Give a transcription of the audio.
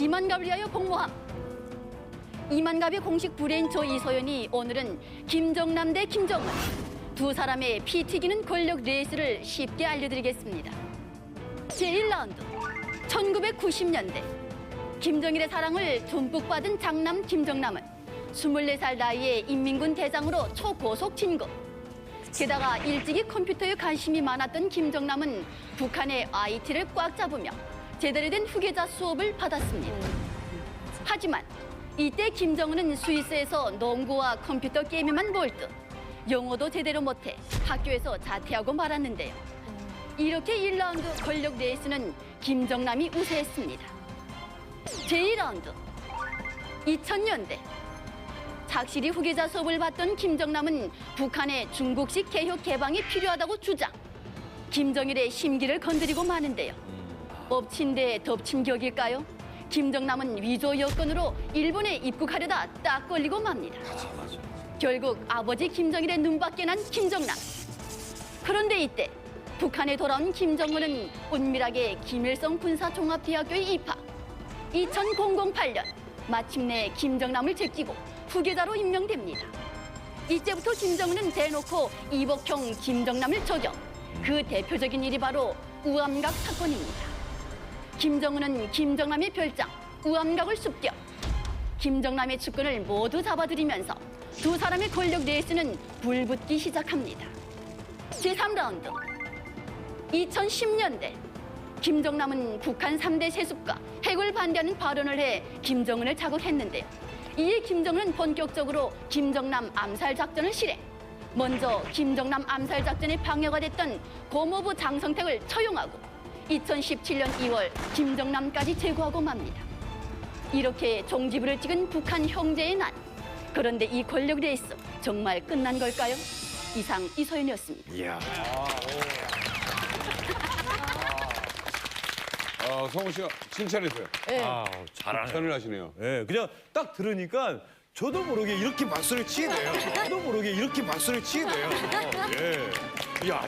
디만갑을 위하여 복무함. 이만갑의 공식 브레인초 이소연이 오늘은 김정남 대 김정은 두 사람의 피 튀기는 권력 레이스를 쉽게 알려드리겠습니다. 제1라운드 1990년대 김정일의 사랑을 듬뿍 받은 장남 김정남은 24살 나이에 인민군 대장으로 초고속 진급. 게다가 일찍이 컴퓨터에 관심이 많았던 김정남은 북한의 IT를 꽉 잡으며 제대로 된 후계자 수업을 받았습니다. 하지만 이때 김정은은 스위스에서 농구와 컴퓨터 게임에만 몰두 영어도 제대로 못해 학교에서 자퇴하고 말았는데요. 이렇게 1라운드 권력 레이스는 김정남이 우세했습니다. 제2라운드 2000년대 착실히 후계자 수업을 받던 김정남은 북한의 중국식 개혁 개방이 필요하다고 주장. 김정일의 심기를 건드리고 마는데요. 엎친 데 덮친 격일까요? 김정남은 위조 여건으로 일본에 입국하려다 딱 걸리고 맙니다. 결국 아버지 김정일의 눈밖에 난 김정남. 그런데 이때 북한에 돌아온 김정은은 은밀하게 김일성 군사종합대학교에 입학. 2008년 마침내 김정남을 제끼고 후계자로 임명됩니다. 이때부터 김정은은 대놓고 이복형 김정남을 저격. 그 대표적인 일이 바로 우암각 사건입니다. 김정은은 김정남의 별장 우암각을 습격. 김정남의 측근을 모두 잡아들이면서 두 사람의 권력 레이스는 불붙기 시작합니다. 제3라운드 2010년대 김정남은 북한 3대 세습과 핵을 반대하는 발언을 해 김정은을 자극했는데요. 이에 김정은은 본격적으로 김정남 암살 작전을 실행. 먼저 김정남 암살 작전의 방해가 됐던 고모부 장성택을 처용하고 2017년 2월 김정남까지 제거하고 맙니다. 이렇게 종지부를 찍은 북한 형제의 난. 그런데 이 권력 레이스 정말 끝난 걸까요? 이상 이소연이었습니다. 이야. 어, 성우 씨가 칭찬했어요. 아, 잘하네. 칭찬을 하시네요. 예, 그냥 딱 들으니까 저도 모르게 이렇게 박수를 치게 돼요. 저도 모르게 이렇게 박수를 치게 돼요. 예. 이야.